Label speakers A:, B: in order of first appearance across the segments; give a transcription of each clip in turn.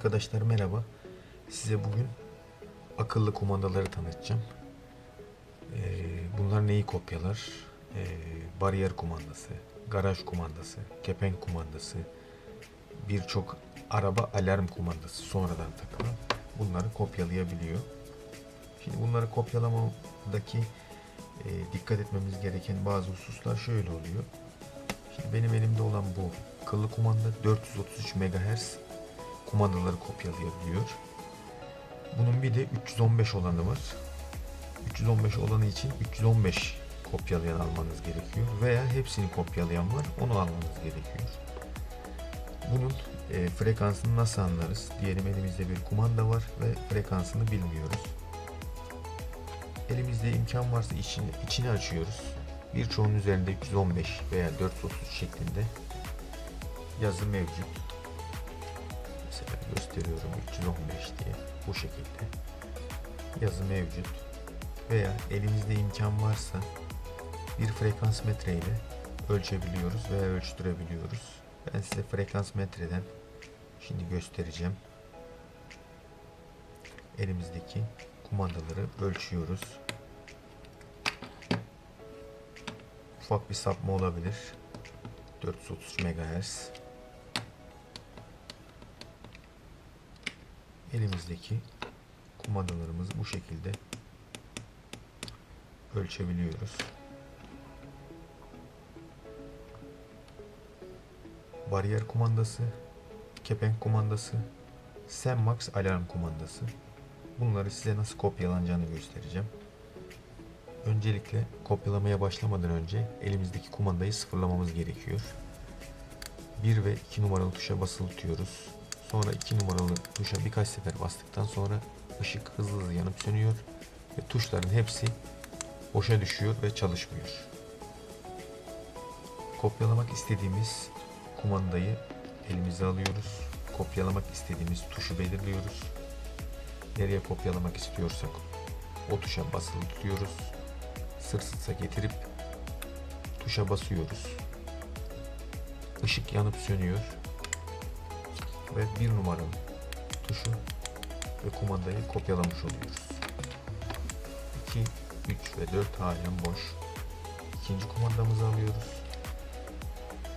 A: Arkadaşlar merhaba. Size bugün akıllı kumandaları tanıtacağım. Ee, bunlar neyi kopyalar? Ee, bariyer kumandası, garaj kumandası, kepenk kumandası, birçok araba alarm kumandası sonradan takılan bunları kopyalayabiliyor. Şimdi bunları kopyalamadaki e, dikkat etmemiz gereken bazı hususlar şöyle oluyor. Şimdi benim elimde olan bu akıllı kumanda 433 MHz kumandaları kopyalayabiliyor. Bunun bir de 315 olanı var. 315 olanı için 315 kopyalayan almanız gerekiyor. Veya hepsini kopyalayan var onu almanız gerekiyor. Bunun e, frekansını nasıl anlarız? Diyelim elimizde bir kumanda var ve frekansını bilmiyoruz. Elimizde imkan varsa içini, içini açıyoruz. Birçoğunun üzerinde 315 veya 433 şeklinde yazı mevcut. Gösteriyorum 315 diye bu şekilde yazı mevcut. Veya elimizde imkan varsa bir frekans metre ile ölçebiliyoruz veya ölçtürebiliyoruz. Ben size frekans metreden şimdi göstereceğim. Elimizdeki kumandaları ölçüyoruz. Ufak bir sapma olabilir. 430 MHz. Elimizdeki kumandalarımızı bu şekilde ölçebiliyoruz. Bariyer kumandası, kepenk kumandası, Senmax alarm kumandası. Bunları size nasıl kopyalanacağını göstereceğim. Öncelikle kopyalamaya başlamadan önce elimizdeki kumandayı sıfırlamamız gerekiyor. 1 ve 2 numaralı tuşa basılı tutuyoruz. Sonra 2 numaralı tuşa birkaç sefer bastıktan sonra ışık hızlı hızlı yanıp sönüyor ve tuşların hepsi boşa düşüyor ve çalışmıyor. Kopyalamak istediğimiz kumandayı elimize alıyoruz. Kopyalamak istediğimiz tuşu belirliyoruz. Nereye kopyalamak istiyorsak o tuşa basılı tutuyoruz. Sırt sırta getirip tuşa basıyoruz. Işık yanıp sönüyor ve bir numaralı tuşu ve kumandayı kopyalamış oluyoruz. 2, 3 ve 4 halen boş. İkinci kumandamızı alıyoruz.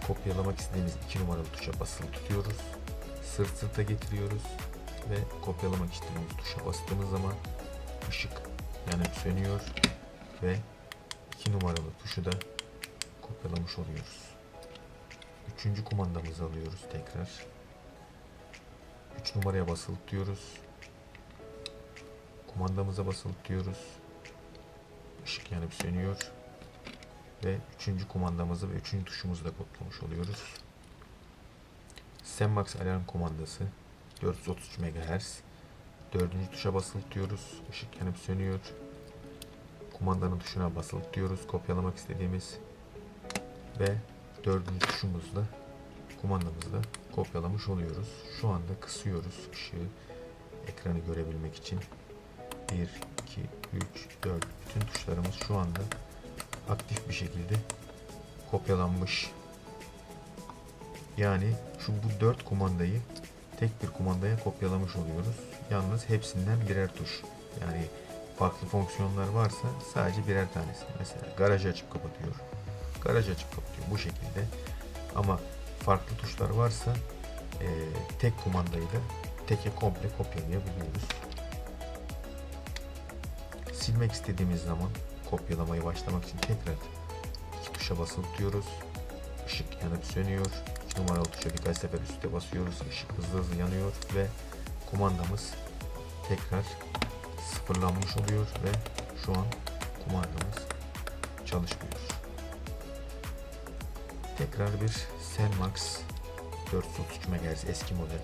A: Kopyalamak istediğimiz 2 numaralı tuşa basılı tutuyoruz. Sırt sırta getiriyoruz ve kopyalamak istediğimiz tuşa bastığımız zaman ışık yanıp sönüyor ve 2 numaralı tuşu da kopyalamış oluyoruz. Üçüncü kumandamızı alıyoruz tekrar. 3 numaraya basılı tutuyoruz. Kumandamıza basılı tutuyoruz. Işık yanıp sönüyor. Ve üçüncü kumandamızı ve üçüncü tuşumuzu da kodlamış oluyoruz. Senmax alarm kumandası 433 MHz. Dördüncü tuşa basılı tutuyoruz. Işık yanıp sönüyor. Kumandanın tuşuna basılı tutuyoruz. Kopyalamak istediğimiz ve dördüncü tuşumuzla kumandamızı da kopyalamış oluyoruz. Şu anda kısıyoruz ışığı ekranı görebilmek için. 1, 2, 3, 4 bütün tuşlarımız şu anda aktif bir şekilde kopyalanmış. Yani şu bu 4 kumandayı tek bir kumandaya kopyalamış oluyoruz. Yalnız hepsinden birer tuş. Yani farklı fonksiyonlar varsa sadece birer tanesi. Mesela garajı açıp kapatıyor. Garaj açıp kapatıyor bu şekilde. Ama farklı tuşlar varsa e, tek kumandayı da teke komple kopyalayabiliyoruz. Silmek istediğimiz zaman kopyalamayı başlamak için tekrar iki tuşa basılı tutuyoruz. Işık yanıp sönüyor. İki numaralı tuşa birkaç sefer üstte basıyoruz. Işık hızlı hızlı yanıyor ve kumandamız tekrar sıfırlanmış oluyor ve şu an kumandamız çalışmıyor. Tekrar bir Senmax 433 MHz eski model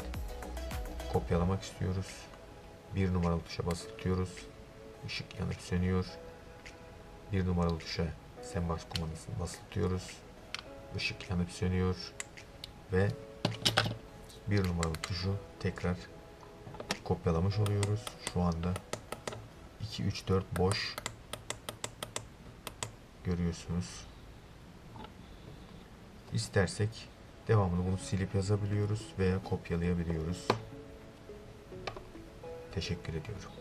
A: kopyalamak istiyoruz. Bir numaralı tuşa tutuyoruz. Işık yanıp sönüyor. Bir numaralı tuşa Senmax kumandasını tutuyoruz. Işık yanıp sönüyor ve bir numaralı tuşu tekrar kopyalamış oluyoruz. Şu anda 2 3 4 boş görüyorsunuz. İstersek devamlı bunu silip yazabiliyoruz veya kopyalayabiliyoruz. Teşekkür ediyorum.